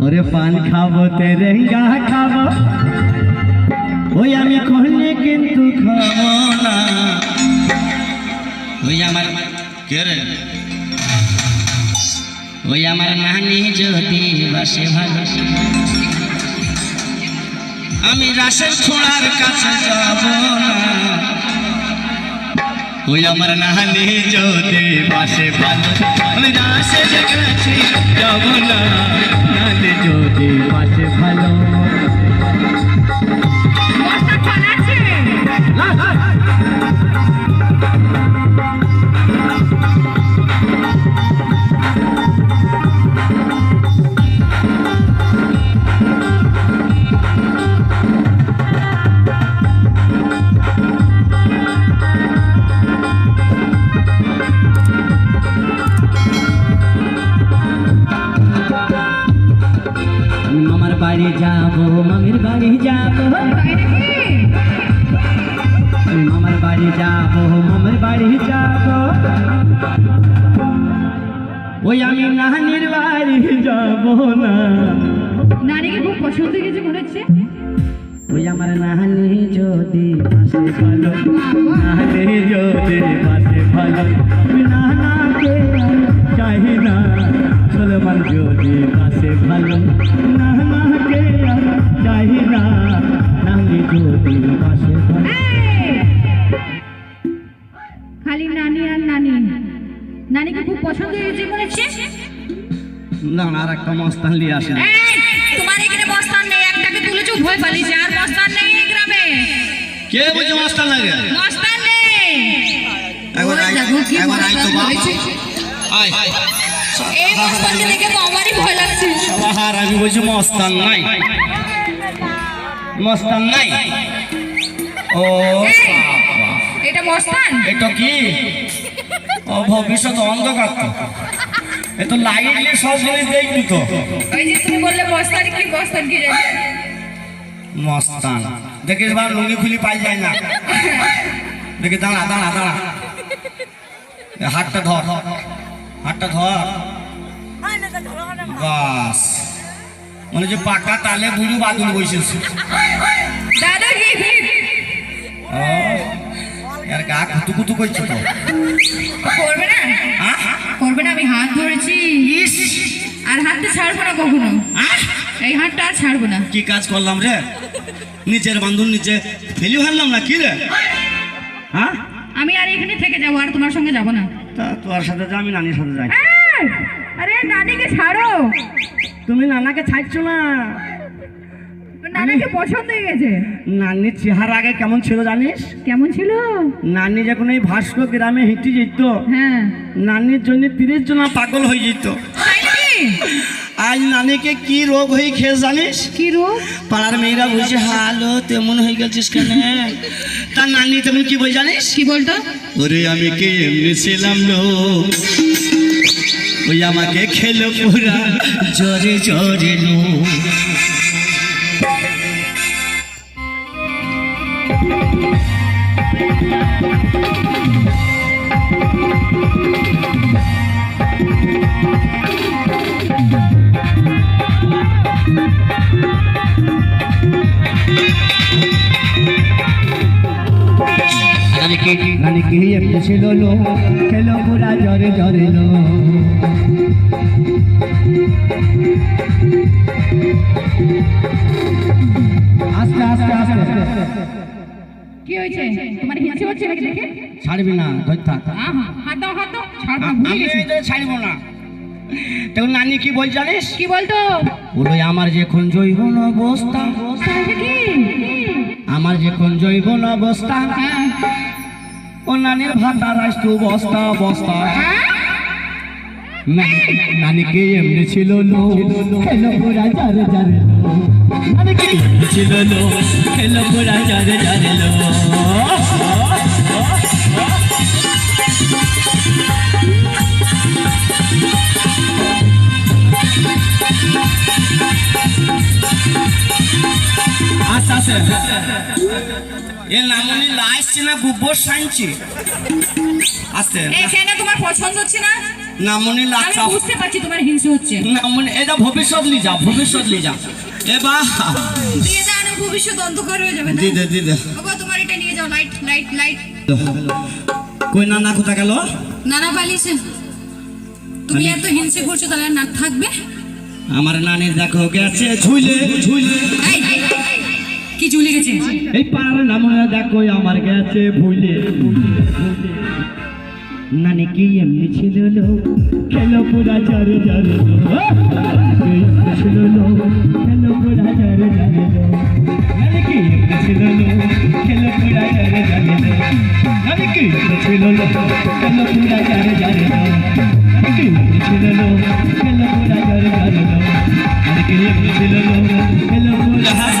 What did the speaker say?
ওরে পান খাব তেরেঙ্গা খাব। ওই আমি করলে কিন্তু খাব না। ওই আমার কে রে? ওই আমার নানি যদি বাসে ভালো। আমি রাসের ছোড়ার কাছে যাব না। ওই আমার নাহানি যদি পাশে ভালো রাসে কাছে যাব না যদি পাশে ভালো যাব মামির বাড়ি যাব। মামার বাড়ি যাব মামার বাড়ি যাব। ওই আমি নানির বাড়ি যাব না। নারীকে খুব পছন্দ গেছে মনে হচ্ছে। ওই আমার নানি যদি পাশে ভালো নানি যদি পাশে ভালো আমি চাই না সলমান যদি পাশে ভালো নানিকে খুব পছন্দ হয়ে মনে হচ্ছে না না আর একটা মস্তান নিয়ে আসেন। এই, তোমার এখানে বস্তান নেই একটাকে তুলেছো ভয় পালিয়েছে আর বস্তান নেই এই গ্রামে। কে বলছে মাস্টার লাগে বস্তান নেই। একবার আই একবার আই তো বাবা। হয়েছে। আয়। এই বস্তানকে দেখে তো আমারই ভয় লাগছে। বাহার আমি বলছি মস্তান নাই। মস্তান নাই। ও এটা বস্তান এটা কি? ভবিষ্যৎ অন্ধকার তো। এ তো লাইটলে সব জিনিস দেখবি তো। ওই যে তুমি বললে বস্তান কি বস্তান কি মস্তান। দেখিস বা লুঙ্গি খুলি পাই যায় না। দেখি দাঁড়া দাঁড়া দাঁড়া। এ হাতটা ধর। হাতটা ধর। বাস। মানে যে পাকা তালে বুড়ি বাদুল বসেছে গা কুতু কুতু করছে তো। করবে না? করবে না আমি হাত ধরেছি। আর হাতটা ছাড়বো না কখনো? এই হাতটা আর ছাড়বো না। কি কাজ করলাম রে? নিচের বান্ধুন নিচে ফেলি হারলাম না কি রে? হ্যাঁ আমি আর এখানে থেকে যাব আর তোমার সঙ্গে যাব না। তা তোর সাথে যা আমি নানির সাথে যাই! আরে নানিকে ছাড়ো। তুমি নানাকে ছাড়ছো না। নানাকে পছন্দ হয়ে গেছে। নানির চেহারা আগে কেমন ছিল জানিস? কেমন ছিল? নানি যখন এই ভাস্কর গ্রামে হেঁটে যেত হ্যাঁ। নানির জন্য তিরিশ জন পাগল হয়ে যেত। আজ নানিকে কি রোগ হয়ে খেয়ে জানিস? কি রূপ পাড়ার মেয়েরা বলছে হালো তেমন হয়ে গেছিস কেন? তার নানি তেমন কি বই জানিস? কি বলতো? ওরে আমি কে এমনি ছিলাম লো ওই আমাকে খেলো পুরা জোরে জোরে লো নানিকে এমনি ছিল লো খেলো পুরা জোরে জোরে লো। আস্তে আস্তে আস্তে। কি হয়েছে? তোমার হিংসে হচ্ছে নাকি দেখে? ছাড়বি না ধর থাক। আহা, হাত দাও হাত দাও। না, ভুলে গেছি। ছাড়বো না। তখন নানি কি বল জানিস? কি বলতো? বলো আমার যখন জৈব অবস্থা? আমার যখন জৈব অবস্থা হ্যাঁ। ও নানির ভাতা রাষ্ট্র বস্তা বস্তা। হ্যাঁ? নানি- নানিকে এমনি ছিল লো। খেলো জারে জারে লো। নানিকে এমনি ছিল লো। খেলো জারে জারে লো। আচ্ছা আচ্ছা। এ নামনি লাইসছে না গোবর সাইনছে আস্তে এখানে তোমার পছন্দ হচ্ছে না? আমি লাচ্চা বুঝতে পারছি তোমার হিংসে হচ্ছে। নামনি এটা ভবিষ্যৎ লি যা ভবিষ্যৎ লি যা। এ বা। দিয়ে দাও না ভবিষ্যৎ অন্ধকার হয়ে যাবে না। দিদে দিদে বাবা তোমার এটা নিয়ে যাও লাইট লাইট লাইট কই নানা কোথা গেল? নানা পালিয়েছে। তুমি এত হিংসে করছ তাহলে না থাকবে? আমার নানির দেখো গেছে ঝুলে ঝুলে কি ঝুলে গেছে? এই পাড়ার নামনা দেখো আমার গেছে ভুলে ভুলে, নানিকে এমনি ছিললো খেলো পুরা জারে জারে ছিললো খেলো পুরা জারে জারে নানিকে এমনি ছিললো খেলো পুরা জারে জারে নানিকে এমনি ছিললো খেলো পুরা জারে জারে নানিকে এমনি ছিললো খেলো পুরা জারে জারে নানিকে এমনি ছিললো খেলো পুরা